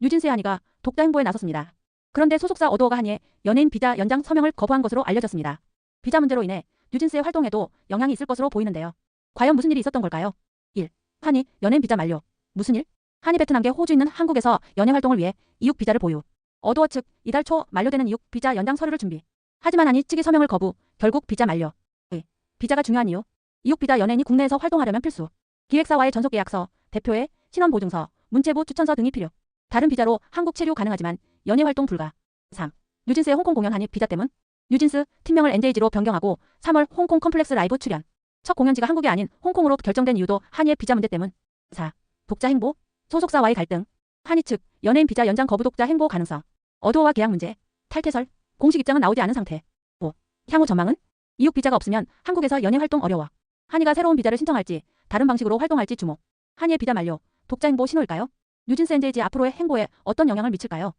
한이가 독자 행보에 나섰습니다. 그런데 소속사 어도어가 한이의 연예인 비자 연장 서명을 거부한 것으로 알려졌습니다. 비자 문제로 인해 뉴진스의 활동에도 영향이 있을 것으로 보이는데요. 과연 무슨 일이 있었던 걸까요? 1. 한이 연예인 비자 만료. 무슨 일? 한이 베트남계 호주 있는 한국에서 연예 활동을 위해 이육 비자를 보유. 어도어 측 이달 초 만료되는 이육 비자 연장 서류를 준비. 하지만 한이 측이 서명을 거부. 결국 비자 만료. 2. 비자가 중요한 이유. 이육 비자 연예인이 국내에서 활동하려면 필수. 기획사와의 전속 계약서, 대표의 신원 보증서, 문체부 추천서 등이 필요. 다른 비자로 한국 체류 가능하지만 연예 활동 불가. 3. 뉴진스의 홍콩 공연 한이 비자 때문. 뉴진스 팀명을 NJG로 변경하고 3월 홍콩 컴플렉스 라이브 출연. 첫 공연지가 한국이 아닌 홍콩으로 결정된 이유도 한이의 비자 문제 때문. 4. 독자 행보. 소속사와의 갈등. 한이 측 연예인 비자 연장 거부 독자 행보 가능성. 어도어와 계약 문제. 탈퇴설. 공식 입장은 나오지 않은 상태. 5. 향후 전망은? 이육 비자가 없으면 한국에서 연예 활동 어려워. 한이가 새로운 비자를 신청할지 다른 방식으로 활동할지 주목. 한이의 비자 만료. 독자 행보 신호일까요? 뉴진스 NJG 앞으로의 행보에 어떤 영향을 미칠까요?